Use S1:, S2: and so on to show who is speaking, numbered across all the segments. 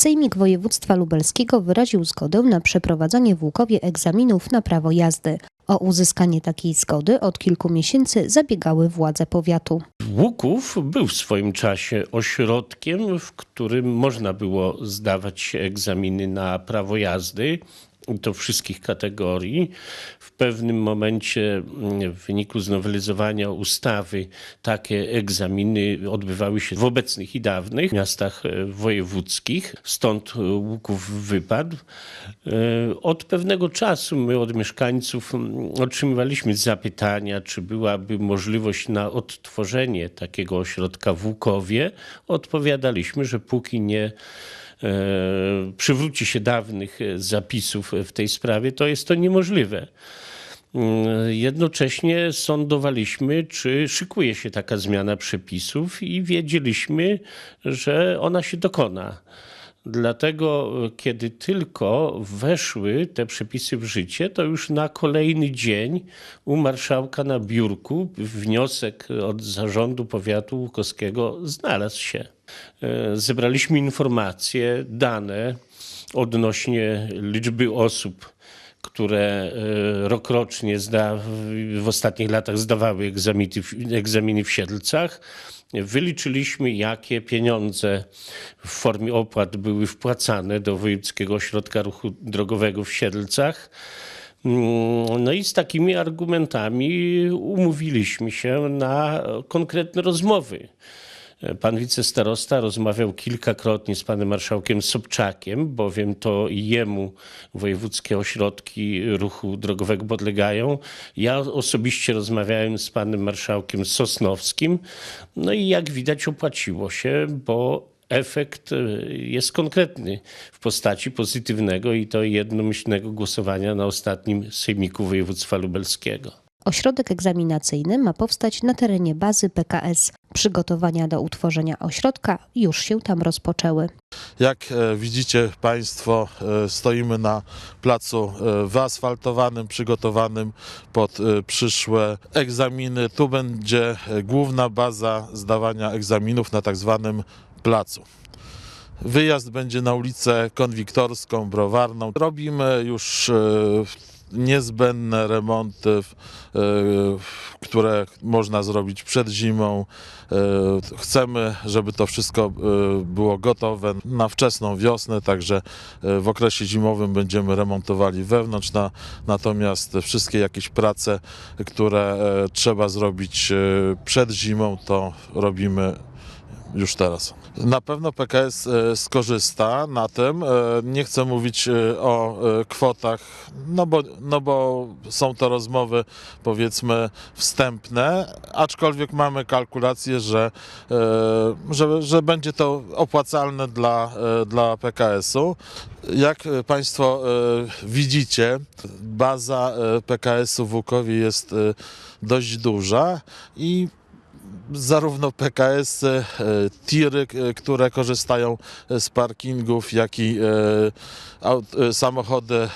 S1: Sejmik Województwa Lubelskiego wyraził zgodę na przeprowadzanie w Łukowie egzaminów na prawo jazdy. O uzyskanie takiej zgody od kilku miesięcy zabiegały władze powiatu.
S2: Łuków był w swoim czasie ośrodkiem, w którym można było zdawać egzaminy na prawo jazdy. To wszystkich kategorii. W pewnym momencie mm, w wyniku znowelizowania ustawy takie egzaminy odbywały się w obecnych i dawnych miastach e, wojewódzkich. Stąd Łuków wypadł. E, Od pewnego czasu my od mieszkańców mm, otrzymywaliśmy zapytania, czy byłaby możliwość na odtworzenie takiego ośrodka w Łukowie. Odpowiadaliśmy, że póki nie przywróci się dawnych e, zapisów w tej sprawie, to jest to niemożliwe. Mm, Jednocześnie sądowaliśmy, czy szykuje się taka zmiana przepisów i wiedzieliśmy, że ona się dokona. Dlatego, e, kiedy tylko weszły te przepisy w życie, to już na kolejny dzień u marszałka na biurku wniosek od zarządu powiatu łukowskiego znalazł się. E, Zebraliśmy informacje, dane odnośnie liczby osób, które e, rokrocznie zda, w ostatnich latach zdawały egzaminy, egzaminy w Siedlcach. Wyliczyliśmy, jakie pieniądze w formie opłat były wpłacane do Wojewódzkiego Ośrodka Ruchu Drogowego w Siedlcach. Mm, No i z takimi argumentami umówiliśmy się na konkretne rozmowy. Pan wicestarosta rozmawiał kilkakrotnie z panem marszałkiem Sobczakiem, bowiem to jemu wojewódzkie ośrodki ruchu drogowego podlegają. Ja osobiście rozmawiałem z panem marszałkiem Sosnowskim. No i jak widać opłaciło się, bo efekt e, jest konkretny w postaci pozytywnego i to jednomyślnego głosowania na ostatnim sejmiku województwa lubelskiego.
S1: Ośrodek egzaminacyjny ma powstać na terenie bazy PKS. Przygotowania do utworzenia ośrodka już się tam rozpoczęły.
S3: Jak e, widzicie Państwo, e, stoimy na placu e, wyasfaltowanym, przygotowanym pod przyszłe egzaminy. Tu będzie główna baza zdawania egzaminów na tak zwanym placu. Wyjazd będzie na ulicę Konwiktorską, Browarną. Robimy już niezbędne remonty, e, które można zrobić przed zimą. E, Chcemy, żeby to wszystko e, było gotowe na wczesną wiosnę, także w okresie zimowym będziemy remontowali wewnątrz, na, natomiast wszystkie jakieś prace, które trzeba zrobić przed zimą, to robimy już teraz. Na pewno PKS e, skorzysta na tym. E, Nie chcę mówić e, o kwotach, no bo, no bo są to rozmowy powiedzmy wstępne, aczkolwiek mamy kalkulację, że, że, że będzie to opłacalne dla, dla PKS-u. Jak Państwo widzicie, baza PKS-u w Łukowie jest dość duża i zarówno PKS, e, tiry, e, które korzystają z parkingów, jak i e, e, samochody e,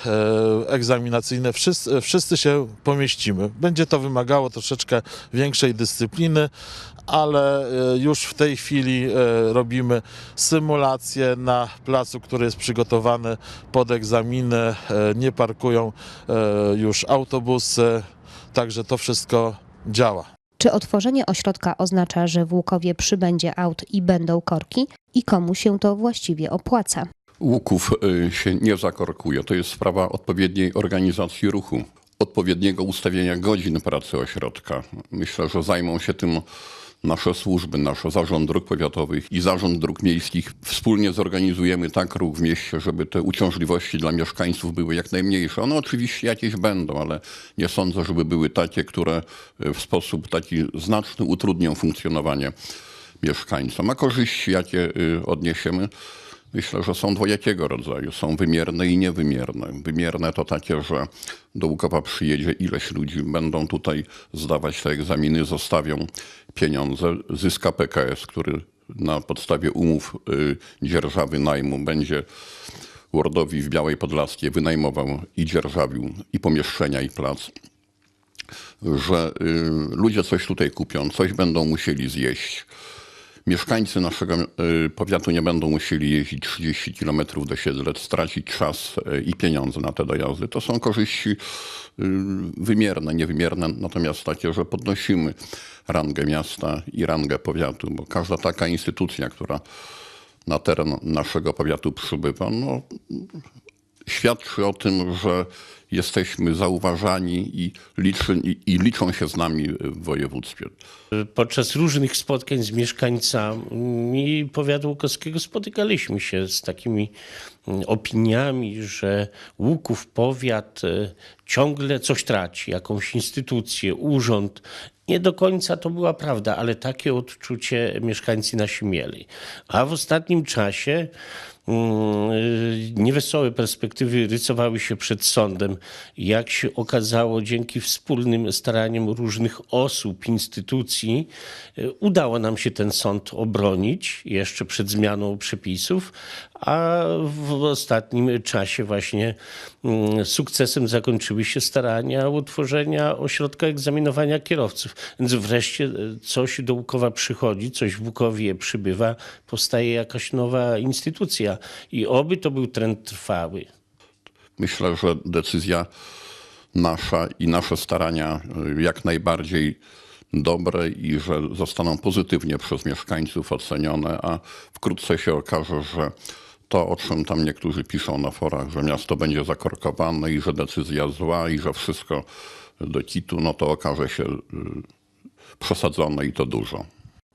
S3: egzaminacyjne, wszyscy, wszyscy się pomieścimy. Będzie to wymagało troszeczkę większej dyscypliny, ale e, już w tej chwili e, robimy symulację na placu, który jest przygotowany pod egzaminy. E, Nie parkują e, już autobusy, także to wszystko działa.
S1: Czy otworzenie ośrodka oznacza, że w Łukowie przybędzie aut i będą korki? I komu się to właściwie opłaca?
S4: Łuków y, się nie zakorkuje. To jest sprawa odpowiedniej organizacji ruchu, odpowiedniego ustawienia godzin pracy ośrodka. Myślę, że zajmą się tym nasze służby, nasz Zarząd Dróg Powiatowych i Zarząd Dróg Miejskich. Wspólnie zorganizujemy tak ruch w mieście, żeby te uciążliwości dla mieszkańców były jak najmniejsze. One oczywiście jakieś będą, ale nie sądzę, żeby były takie, które y, w sposób taki znaczny utrudnią funkcjonowanie mieszkańcom. A korzyści, jakie y, odniesiemy, Myślę, że są dwojakiego rodzaju. Są wymierne i niewymierne. Wymierne to takie, że do Łukowa przyjedzie ileś ludzi, będą tutaj zdawać te egzaminy, zostawią pieniądze. Zyska PKS, który na podstawie umów y, dzierżawy najmu będzie Wordowi w Białej Podlaskiej wynajmował i dzierżawił i pomieszczenia, i plac że y, ludzie coś tutaj kupią, coś będą musieli zjeść. Mieszkańcy naszego y, powiatu nie będą musieli jeździć 30 km do Siedlec, stracić czas y, i pieniądze na te dojazdy. To są korzyści y, wymierne, niewymierne, natomiast takie, że podnosimy rangę miasta i rangę powiatu, bo każda taka instytucja, która na teren naszego powiatu przybywa, no, świadczy o tym, że jesteśmy zauważani i, liczy, i, i liczą się z nami w województwie.
S2: Podczas różnych spotkań z mieszkańcami powiatu łukowskiego spotykaliśmy się z takimi mm, opiniami, że Łuków powiat e, ciągle coś traci, jakąś instytucję, urząd. Nie do końca to była prawda, ale takie odczucie mieszkańcy nasi mieli. A w ostatnim czasie niewesołe perspektywy rysowały się przed sądem. Jak się okazało, dzięki wspólnym staraniom różnych osób, instytucji, y, udało nam się ten sąd obronić jeszcze przed zmianą przepisów, a w ostatnim czasie właśnie mm, sukcesem zakończyły się starania utworzenia ośrodka egzaminowania kierowców. Więc wreszcie y, coś do Łukowa przychodzi, coś w Łukowie przybywa, powstaje jakaś nowa instytucja i oby to był trend trwały.
S4: Myślę, że decyzja nasza i nasze starania y, jak najbardziej dobre i że zostaną pozytywnie przez mieszkańców ocenione, a wkrótce się okaże, że to, o czym tam niektórzy piszą na forach, że miasto będzie zakorkowane i że decyzja zła i że wszystko do kitu, no to okaże się y, przesadzone i to dużo.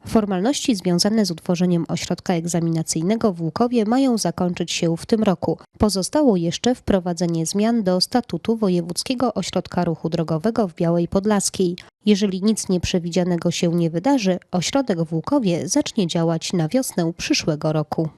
S1: Formalności związane z utworzeniem ośrodka egzaminacyjnego w Łukowie mają zakończyć się w tym roku. Pozostało jeszcze wprowadzenie zmian do statutu Wojewódzkiego Ośrodka Ruchu Drogowego w Białej Podlaskiej. Jeżeli nic nieprzewidzianego się nie wydarzy, ośrodek w Łukowie zacznie działać na wiosnę przyszłego roku.